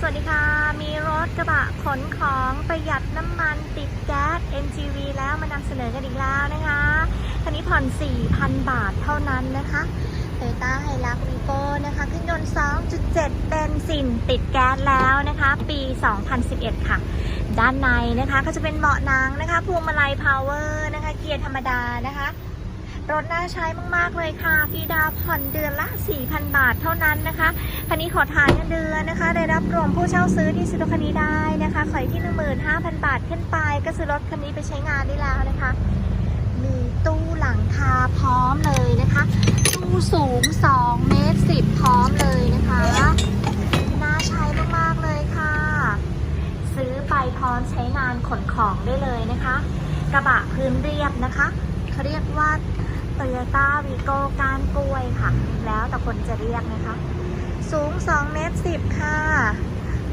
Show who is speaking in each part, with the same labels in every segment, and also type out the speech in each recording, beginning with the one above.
Speaker 1: สวัสดีค่ะ มีรถกระบะขนของประหยัดน้ำมันติดแก๊ส NGV แล้วมานำเสนอกันอีกแล้วนะคะคันนี้ผ่อน 4,000 บาทเท่านั้นนะคะโตโยต้าไฮรักวีโก้นะคะเครื่องยนต์ 2.7เป็นซินติดแก๊สแล้วนะคะ ปี 2011 ค่ะ ด้านในนะคะก็จะเป็นเบาะหนังนะคะพวงมาลัยพาวเวอร์นะคะ เกียร์ธรรมดานะคะ รถน่าใช้มาก ๆ เลยค่ะฟรีดาวผ่อนเดือนละ 4,000 บาทเท่านั้นนะคะคันนี้ขอทานเงินเดือนนะคะ ได้รับรวมผู้เช่าซื้อที่ซื้อรถคันนี้ได้นะคะขอยที่ 15,000 บาทขึ้นไป ก็ซื้อรถคันนี้ไปใช้งานได้แล้วนะคะ มีตู้หลังคาพร้อมเลยนะคะ ตู้สูง 2 เมตร 10 พร้อมเลยนะคะน่าใช้มาก ๆ เลยค่ะ ซื้อไปพร้อมใช้งานขนของได้เลยนะคะ กระบะพื้นเรียบนะคะเขาเรียกว่า Toyota Vigo ก้านกล้วยค่ะ แล้วแต่คนจะเรียกนะคะ สูง2เมตร10 ค่ะ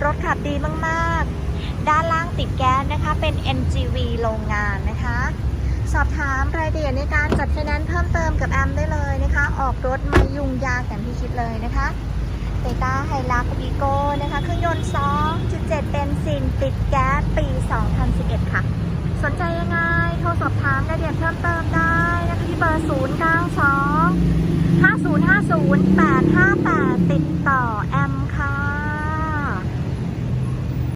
Speaker 1: รถขับดีมากๆ ด้านล่างติดแก๊สนะคะ เป็น NGV โรงงานนะคะ สอบถามรายละเอียดในการจัดไฟแนนซ์เพิ่มเติมกับแอมได้เลยนะคะ ออกรถไม่ยุ่งยากอย่างที่คิดเลยนะคะเตต้าไฮรักวีโก้นะคะ เครื่องยนต์ 2.7 เป็นซินติดแก๊สปี 2011 ค่ะ สนใจยังไง รสอบถามรายละเอียดเพิ่มเติมได้นะคะที่เบอร์ 0 9 2 5 0 5 0 8 5 8 ติดต่อแอ